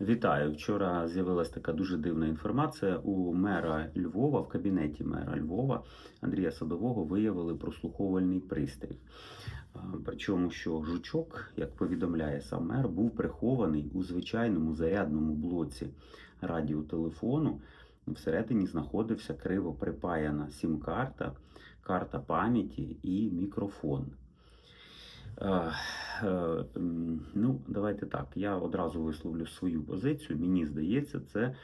Вітаю. Вчора з'явилася така дуже дивна інформація. У мера Львова, в кабінеті мера Львова Андрія Садового виявили прослуховувальний пристрій. Причому, що жучок, як повідомляє сам мер, був прихований у звичайному зарядному блоці радіотелефону. Всередині знаходився криво припаяна сім-карта, карта пам'яті і мікрофон. Е, е, Ну, давайте так. Я одразу висловлю свою позицію. Мені здається, це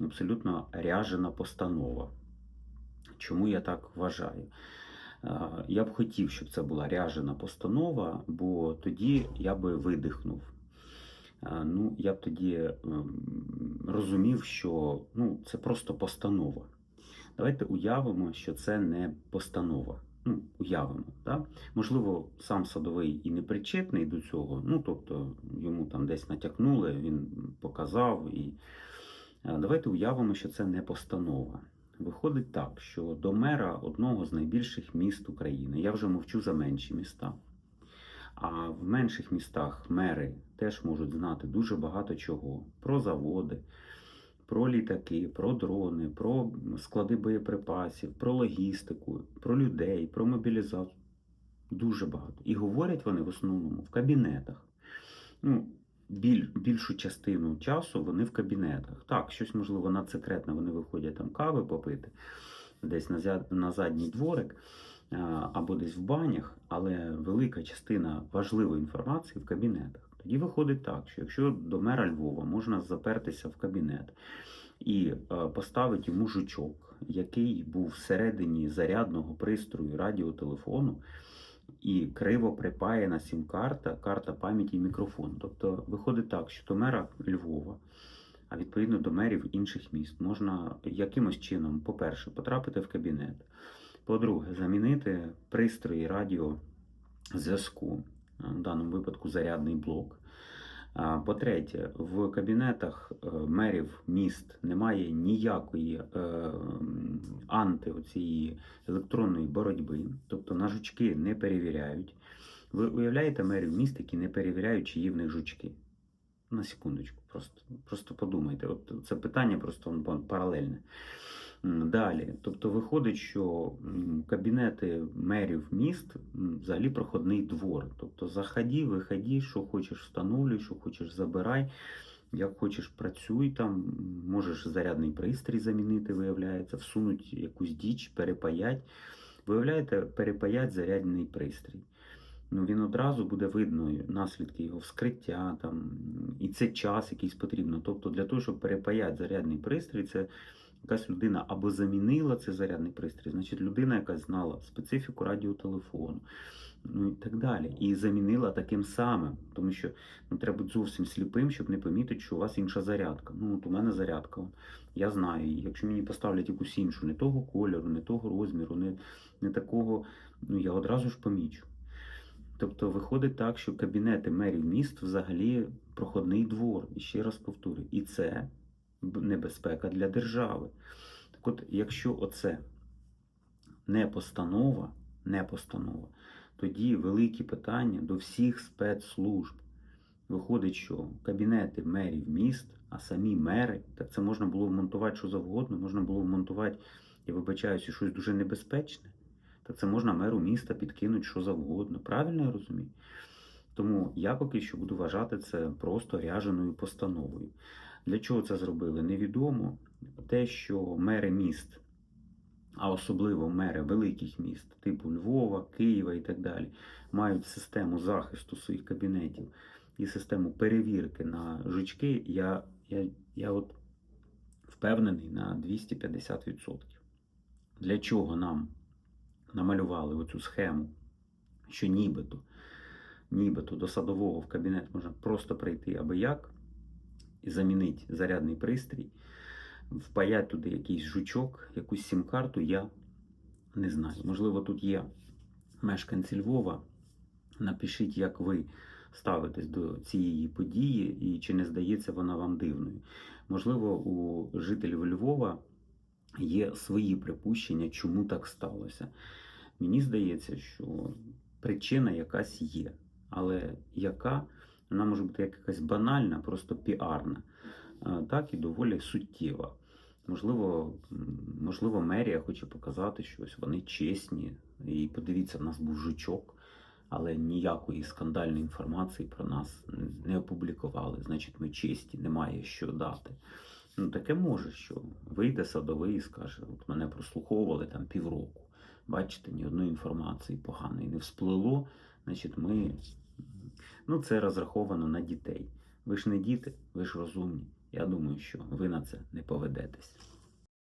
абсолютно ряжена постанова. Чому я так вважаю? Е, Я б хотів, щоб це була ряжена постанова, бо тоді я би видихнув. Ну, я б тоді розумів, що ну, це просто постанова. Давайте уявимо, що це не постанова. Ну, уявимо, да? Можливо, сам садовий і не причетний до цього. Ну, тобто йому там десь натякнули, він показав. І Е, давайте уявимо, що це не постанова. Виходить так, що до мера одного з найбільших міст України, я вже мовчу за менші міста. А в менших містах мери теж можуть знати дуже багато чого про заводи, про літаки, про дрони, про склади боєприпасів, про логістику, про людей, про мобілізацію. Дуже багато. І говорять вони в основному в кабінетах. Ну, біль, більшу частину часу вони в кабінетах. Так, щось можливо надсекретне, вони виходять там кави попити, десь на, на задній дворик або десь в банях, але велика частина важливої інформації в кабінетах. Тоді виходить так, що якщо до мера Львова можна запертися в кабінет і е, поставити йому жучок, який був всередині зарядного пристрою радіотелефону, і криво припаяна сім-карта, карта пам'яті і мікрофон. Тобто виходить так, що до мера Львова, а відповідно до мерів інших міст, можна якимось чином, по-перше, потрапити в кабінет. По-друге, замінити пристрої радіозв'язку, в даному випадку зарядний блок. По-третє, в кабінетах е, мерів міст немає ніякої е, анти оцієї електронної боротьби, тобто на жучки не перевіряють. Ви уявляєте мерів міст, які не перевіряють, чи в них жучки? На секундочку, просто, просто подумайте. От це питання просто паралельне. Далі, тобто виходить, що кабінети мерів міст взагалі проходний двор. Тобто заходи, виходи, що хочеш встановлюй, що хочеш забирай, як хочеш працюй там, можеш зарядний пристрій замінити, виявляється, всунуть якусь діч, перепаять. Виявляєте, перепаять зарядний пристрій. Ну, він одразу буде видно наслідки його вскриття, там, і це час якийсь потрібно. Тобто для того, щоб перепаяти зарядний пристрій, це якась людина або замінила цей зарядний пристрій, значить людина, яка знала специфіку радіотелефону, ну і так далі. І замінила таким самим, тому що ну, треба бути зовсім сліпим, щоб не помітити, що у вас інша зарядка. Ну, от у мене зарядка. Я знаю її. Якщо мені поставлять якусь іншу, не того кольору, не того розміру, не, не такого, ну я одразу ж помічу. Тобто виходить так, що кабінети мерів міст взагалі проходний двор, і ще раз повторюю, і це небезпека для держави. Так от, якщо оце не постанова, не постанова, тоді великі питання до всіх спецслужб. Виходить, що кабінети мерів міст, а самі мери, так це можна було вмонтувати що завгодно, можна було вмонтувати, я вибачаюся, щось дуже небезпечне. Та це можна меру міста підкинути що завгодно. Правильно я розумію? Тому я поки що буду вважати це просто ряженою постановою. Для чого це зробили? Невідомо. Те, що мери міст, а особливо мери великих міст, типу Львова, Києва і так далі, мають систему захисту своїх кабінетів і систему перевірки на жучки, я, я, я от впевнений на 250%. Для чого нам намалювали оцю схему, що нібито, нібито до садового в кабінет можна просто прийти аби як замінити зарядний пристрій, впаяти туди якийсь жучок, якусь сім-карту, я не знаю. Можливо, тут є мешканці Львова. Напишіть, як ви ставитесь до цієї події, і чи не здається вона вам дивною. Можливо, у жителів Львова є свої припущення, чому так сталося. Мені здається, що причина якась є, але яка вона може бути як якась банальна, просто піарна. е, так і доволі суттєва. Можливо, можливо, мерія хоче показати, що ось вони чесні. І подивіться, в нас був жучок, але ніякої скандальної інформації про нас не опублікували. Значить, ми честі, немає що дати. Ну, таке може, що вийде садовий і скаже: от мене прослуховували там півроку. Бачите, ні одної інформації поганої не всплило. Значить, ми. Ну, це розраховано на дітей. Ви ж не діти, ви ж розумні. Я думаю, що ви на це не поведетесь.